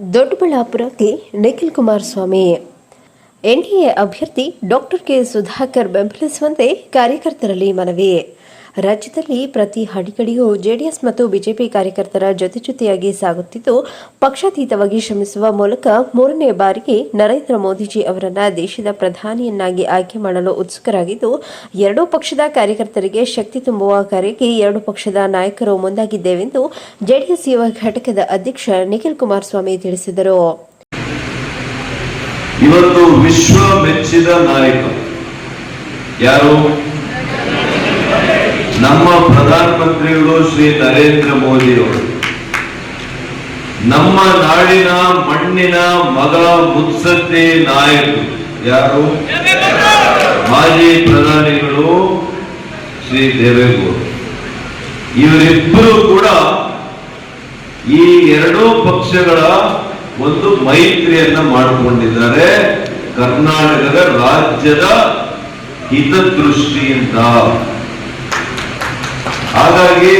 ದೊಡ್ಡಬಳ್ಳಾಪುರಕ್ಕೆ Nikhil Kumaraswamy NDA ಅಭ್ಯರ್ಥಿ doctor K. Sudhakar ಬೆಂಬಲಿಸುವಂತೆ ಕಾರ್ಯಕರ್ತರಲ್ಲಿ ಮನವಿ. ರಾಜ್ಯದಲ್ಲಿ ಪ್ರತಿ ಹಡಿಗಡಿಯೂ ಜೆಡಿಎಸ್ ಮತ್ತು ಬಿಜೆಪಿ ಕಾರ್ಯಕರ್ತರ ಜೊತೆ ಜೊತೆಯಾಗಿ ಸಾಗುತ್ತಿದ್ದು, ಪಕ್ಷಾತೀತವಾಗಿ ಶ್ರಮಿಸುವ ಮೂಲಕ ಮೂರನೇ ಬಾರಿಗೆ ನರೇಂದ್ರ ಮೋದಿಜಿ ಅವರನ್ನ ದೇಶದ ಪ್ರಧಾನಿಯನ್ನಾಗಿ ಆಯ್ಕೆ ಮಾಡಲು ಉತ್ಸುಕರಾಗಿದ್ದು, ಎರಡೂ ಪಕ್ಷದ ಕಾರ್ಯಕರ್ತರಿಗೆ ಶಕ್ತಿ ತುಂಬುವ ಕಾರ್ಯಕ್ಕೆ ಎರಡೂ ಪಕ್ಷದ ನಾಯಕರು ಮುಂದಾಗಿದ್ದೇವೆಂದು ಜೆಡಿಎಸ್ ಯುವ ಘಟಕದ ಅಧ್ಯಕ್ಷ ನಿಖಿಲ್ ಕುಮಾರಸ್ವಾಮಿ ತಿಳಿಸಿದರು. ಇವತ್ತು ವಿಶ್ವ ಮೆಚ್ಚಿದ ನಾಯಕ ಯಾರು? ನಮ್ಮ ಪ್ರಧಾನಮಂತ್ರಿಗಳು ಶ್ರೀ ನರೇಂದ್ರ ಮೋದಿ ಅವರು ನಮ್ಮ ನಾಡಿನ ಮಣ್ಣಿನ ಮಗ ಮುತ್ಸದ್ದಿ ನಾಯಕರು ಯಾರು? ಮಾಜಿ ಪ್ರಧಾನಿಗಳು ಶ್ರೀ ದೇವೇಗೌಡರು ಇವರಿಬ್ಬರು ಕೂಡ ಈ ಎರಡೂ ಪಕ್ಷಗಳ ಒಂದು ಮೈತ್ರಿಯನ್ನ ಮಾಡಿಕೊಂಡಿದ್ದಾರೆ. ಕರ್ನಾಟಕದ ರಾಜ್ಯದ ಹಿತದೃಷ್ಟಿಯಿಂದ. ಹಾಗಾಗಿ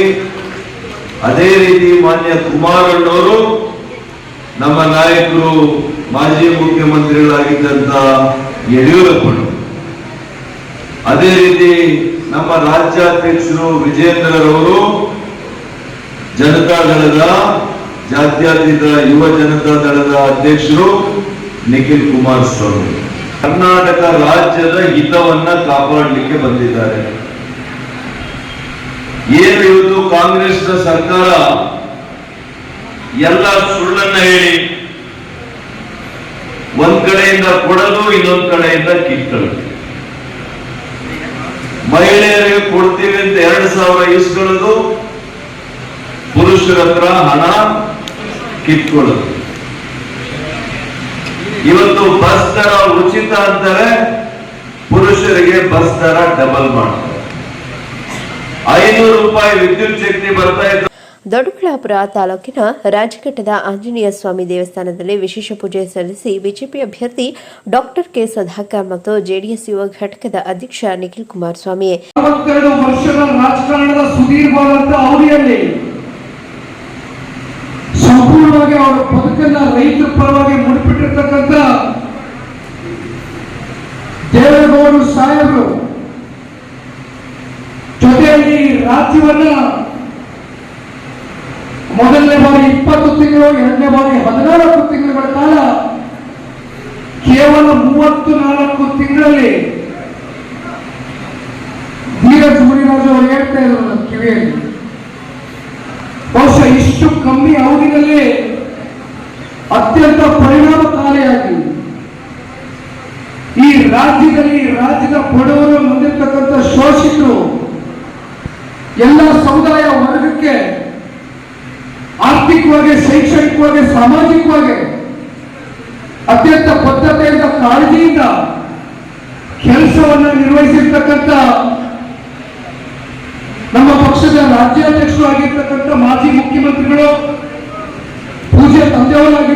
ಅದೇ ರೀತಿ ಮಾನ್ಯ ಕುಮಾರಣ್ಣವರು ನಮ್ಮ ನಾಯಕರು, ಮಾಜಿ ಮುಖ್ಯಮಂತ್ರಿಗಳಾಗಿದ್ದಂತ ಯಡಿಯೂರಪ್ಪರು ಅದೇ ರೀತಿ ನಮ್ಮ ರಾಜ್ಯಾಧ್ಯಕ್ಷರು ವಿಜಯೇಂದ್ರರವರು, ಜನತಾ ದಳದ ಜಾತ್ಯತೀತ ಯುವ ಜನತಾ ದಳದ ಅಧ್ಯಕ್ಷರು ನಿಖಿಲ್ ಕುಮಾರಸ್ವಾಮಿ. ಕರ್ನಾಟಕ ರಾಜ್ಯದ ಹಿತವನ್ನ ಕಾಪಾಡಲಿಕ್ಕೆ ಬಂದಿದ್ದಾರೆ. ಏನು ಇವತ್ತು ಕಾಂಗ್ರೆಸ್ ಸರ್ಕಾರ? ಎಲ್ಲ ಸುಳ್ಳನ್ನ ಹೇಳಿ, ಒಂದ್ ಕಡೆಯಿಂದ ಕೊಡಲು ಇನ್ನೊಂದ್ ಕಡೆಯಿಂದ ಕಿತ್ತಳು ಮಹಿಳೆಯರಿಗೆ ಕೊಡ್ತೀವಿ ಅಂತ ಎರಡು ಸಾವಿರ ಇಸ್ಕೊಳ್ಳೋದು ಪುರುಷರ ಹತ್ರ ಹಣ ಕಿತ್ಕೊಳ್ಳೋದು. ಇವತ್ತು ಬಸ್ ದರ ಉಚಿತ ಅಂತಾರೆ, ಪುರುಷರಿಗೆ ಬಸ್ ದರ ಡಬಲ್ ಮಾಡ್ತಾರೆ ಐನೂರು ರೂಪಾಯಿ ವಿದ್ಯುತ್ ಶಕ್ತಿ ಬರ್ತಾ ಇದ್ದ ದೊಡ್ಡಬಳ್ಳಾಪುರ ತಾಲೂಕಿನ ರಾಜಘಟ್ಟದ ಆಂಜನೇಯ ಸ್ವಾಮಿ ದೇವಸ್ಥಾನದಲ್ಲಿ ವಿಶೇಷ ಪೂಜೆ ಸಲ್ಲಿಸಿ ಬಿಜೆಪಿ ಅಭ್ಯರ್ಥಿ ಡಾಕ್ಟರ್ ಕೆ ಸುಧಾಕರ್ ಮತ್ತು ಜೆಡಿಎಸ್ ಯುವ ಘಟಕದ ಅಧ್ಯಕ್ಷ ನಿಖಿಲ್ ಕುಮಾರ್ ಸ್ವಾಮಿ. ವರ್ಷಗಳ ರಾಜಕಾರಣದ ಸುದೀರ್ಘವಾದಂತ ಅವಧಿಯಲ್ಲಿ ಸಂಪೂರ್ಣವಾಗಿ ಅವರ ಬದುಕನ್ನ ರೈತರ ಪರವಾಗಿ ಮುಡಿಪಿಟ್ಟಿರ್ತಕ್ಕಂಥ ದೇವೇಗೌಡರು ಸಾಹೇಬರು ಜೊತೆಯಲ್ಲಿ ರಾಜ್ಯವನ್ನ ಮೊದಲನೇ ಬಾರಿ ಇಪ್ಪತ್ತು ತಿಂಗಳು, ಎರಡನೇ ಬಾರಿ ಹದಿನಾಲ್ಕು ತಿಂಗಳುಗಳ ಕಾಲ, ಕೇವಲ ಮೂವತ್ತು ನಾಲ್ಕು ತಿಂಗಳಲ್ಲಿ ಧೀರಜ್ ಮುನಿರಾಜು ಅವರು ಹೇಳ್ತಾ ಇದ್ರು ನನ್ನ ಕಿವಿಯಲ್ಲಿ. ಬಹುಶಃ ಇಷ್ಟು ಕಮ್ಮಿ ಅವಧಿನಲ್ಲಿ ಅತ್ಯಂತ ಪರಿಣಾಮಕಾರಿಯಾಗಿ ಈ ರಾಜ್ಯದಲ್ಲಿ ರಾಜ್ಯದ ಬಡವರು ಮುಂದಿರ್ತಕ್ಕಂಥ ಶೋಷಿತರು ಎಲ್ಲ ಸಮುದಾಯ ವರ್ಗಕ್ಕೆ ಆರ್ಥಿಕವಾಗಿ ಶೈಕ್ಷಣಿಕವಾಗಿ, ಸಾಮಾಜಿಕವಾಗಿ ಅತ್ಯಂತ ಬದ್ಧತೆಯಿಂದ ಕಾಳಜಿಯಿಂದ ಕೆಲಸವನ್ನು ನಿರ್ವಹಿಸಿರ್ತಕ್ಕಂಥ ನಮ್ಮ ಪಕ್ಷದ ರಾಜ್ಯಾಧ್ಯಕ್ಷರು ಆಗಿರ್ತಕ್ಕಂಥ ಮಾಜಿ ಮುಖ್ಯಮಂತ್ರಿಗಳು ಪೂಜೆ ತಂದೆಯವರಾಗಿರ್ತಕ್ಕಂಥ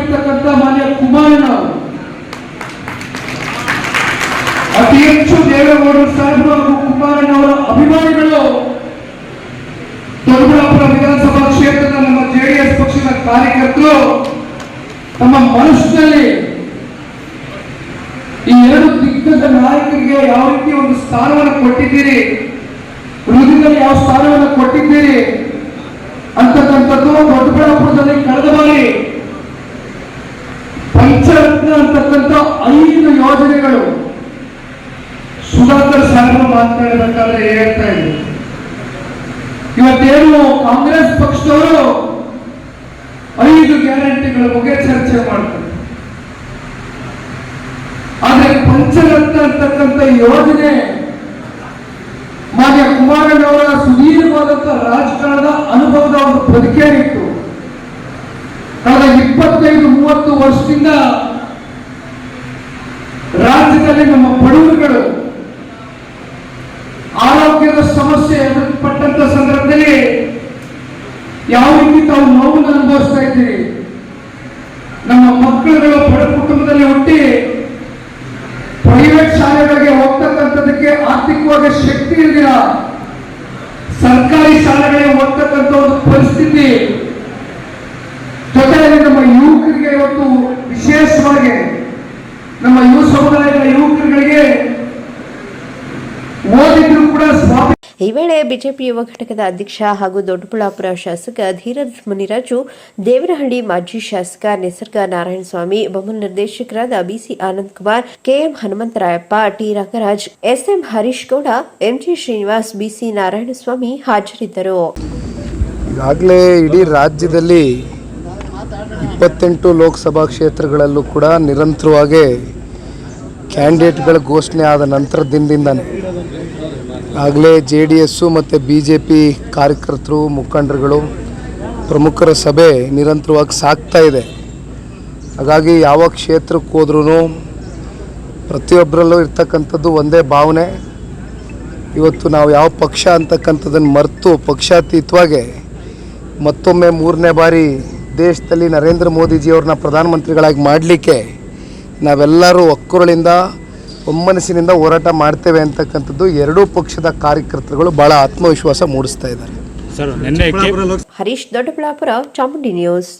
ತಮ್ಮ ಮನಸ್ಸಿನಲ್ಲಿ ಈ ಎರಡು ದಿಗ್ಗಜ ನಾಯಕರಿಗೆ ಯಾವ ರೀತಿ ಒಂದು ಸ್ಥಾನವನ್ನು ಕೊಟ್ಟಿದ್ದೀರಿ? ಹೃದಯದಲ್ಲಿ ಯಾವ ಸ್ಥಾನವನ್ನು ಕೊಟ್ಟಿದ್ದೀರಿ? ಅಂತಕ್ಕಂಥದ್ದು ದೊಡ್ಡಬಳ್ಳಾಪುರದಲ್ಲಿ ಕಳೆದ ಬಾರಿ ಪಂಚರತ್ನ ಅಂತಕ್ಕಂಥ ಐದು ಯೋಜನೆಗಳು. ಸುಧಾಕರ್ ಸಾಹೇಬರು ಮಾತನಾಡಬೇಕಾದ್ರೆ ಹೇಳ್ತಾ ಇದ್ರು ಇವತ್ತೇನು ಕಾಂಗ್ರೆಸ್ ಪಕ್ಷದವರು ಐದು ಗ್ಯಾರಂಟಿಗಳ ಬಗ್ಗೆ ಚರ್ಚೆ ಮಾಡ್ತಾರೆ. ಆದರೆ ಪಂಚರತ್ನ ಅಂತಕ್ಕಂಥ ಯೋಜನೆ ಮಾನ್ಯ ಕುಮಾರಣ್ಣವರ ಸುದೀರ್ಘವಾದಂತಹ ರಾಜಕಾರಣದ ಅನುಭವದ ಒಂದು ಬದುಕೇನಿತ್ತು. ಕಳೆದ ಇಪ್ಪತ್ತೈದು, ಮೂವತ್ತು ವರ್ಷದಿಂದ ರಾಜ್ಯದಲ್ಲಿ ನಮ್ಮ ಬಡವರುಗಳು ಆರೋಗ್ಯದ ಸಮಸ್ಯೆ ಸಂದರ್ಭದಲ್ಲಿ ಯಾವ ರೀತಿ ತಾವು ನೋವನ್ನು ಅನುಭವಿಸ್ತಾ ಇದ್ದೀರಿ? ನಮ್ಮ ಮಕ್ಕಳುಗಳು ಬಡ ಕುಟುಂಬದಲ್ಲಿ ಹುಟ್ಟಿ ಪ್ರೈವೇಟ್ ಶಾಲೆಗಳಿಗೆ ಹೋಗ್ತಕ್ಕಂಥದಕ್ಕೆ ಆರ್ಥಿಕವಾಗಿ ಶಕ್ತಿ ಇರಲಿಲ್ಲ ಸರ್ಕಾರಿ ಶಾಲೆಗಳಿಗೆ ಹೋಗ್ತಕ್ಕಂಥ ಒಂದು ಪರಿಸ್ಥಿತಿ. ಜೊತೆಯಲ್ಲಿ ನಮ್ಮ ಯುವಕರಿಗೆ ಇವತ್ತು ವಿಶೇಷವಾಗಿ ನಮ್ಮ ಯುವ ಸಮುದಾಯದ ಈ ವೇಳೆ ಬಿಜೆಪಿ ಯುವ ಘಟಕದ ಅಧ್ಯಕ್ಷ ಹಾಗೂ ದೊಡ್ಡಬಳ್ಳಾಪುರ ಶಾಸಕ ಧೀರಜ್ ಮುನಿರಾಜು, ದೇವರಹಳ್ಳಿ ಮಾಜಿ ಶಾಸಕ ನಿಸರ್ಗ ನಾರಾಯಣಸ್ವಾಮಿ ಬೊಮ್ಮಲ್ ನಿರ್ದೇಶಕರಾದ BC Anand Kumar, KM Hanumantharayappa, T Rangaraj SM Harish Gowda, MG Srinivas, BC Narayanaswamy ಹಾಜರಿದ್ದರು. ಈಗಾಗಲೇ ಇಡೀ ರಾಜ್ಯದಲ್ಲಿ ಇಪ್ಪತ್ತೆಂಟು ಲೋಕಸಭಾ ಕ್ಷೇತ್ರಗಳಲ್ಲೂ ಕೂಡ ನಿರಂತರವಾಗಿ ಕ್ಯಾಂಡಿಡೇಟ್ಗಳ ಘೋಷಣೆ ಆದ ನಂತರ ದಿನದಿಂದನೇ ಆಗಲೇ ಜೆ ಡಿ ಎಸ್ಸು ಮತ್ತು ಬಿ ಜೆ ಪಿ ಕಾರ್ಯಕರ್ತರು, ಮುಖಂಡರುಗಳು, ಪ್ರಮುಖರ ಸಭೆ ನಿರಂತರವಾಗಿ ಸಾಗ್ತಾ ಇದೆ. ಹಾಗಾಗಿ ಯಾವ ಕ್ಷೇತ್ರಕ್ಕೆ ಹೋದ್ರೂ ಪ್ರತಿಯೊಬ್ಬರಲ್ಲೂ ಇರ್ತಕ್ಕಂಥದ್ದು ಒಂದೇ ಭಾವನೆ. ಇವತ್ತು ನಾವು ಯಾವ ಪಕ್ಷ ಅಂತಕ್ಕಂಥದ್ದನ್ನು ಮರೆತು ಪಕ್ಷಾತೀತವಾಗಿ ಮತ್ತೊಮ್ಮೆ ಮೂರನೇ ಬಾರಿ ದೇಶದಲ್ಲಿ ನರೇಂದ್ರ ಮೋದಿಜಿಯವ್ರನ್ನ ಪ್ರಧಾನಮಂತ್ರಿಗಳಾಗಿ ಮಾಡಲಿಕ್ಕೆ ನಾವೆಲ್ಲರೂ ಒಕ್ಕುರಳಿಂದ ಒಮ್ಮನಸ್ಸಿನಿಂದ ಹೋರಾಟ ಮಾಡ್ತೇವೆ ಅಂತಕ್ಕಂಥದ್ದು ಎರಡೂ ಪಕ್ಷದ ಕಾರ್ಯಕರ್ತರುಗಳು ಬಹಳ ಆತ್ಮವಿಶ್ವಾಸ ಮೂಡಿಸ್ತಾ ಇದ್ದಾರೆ. ಸರ್ ನಿನ್ನೆ ಹರೀಶ್ ದೊಡ್ಡಬಳ್ಳಾಪುರ ಚಾಮುಂಡಿ ನ್ಯೂಸ್.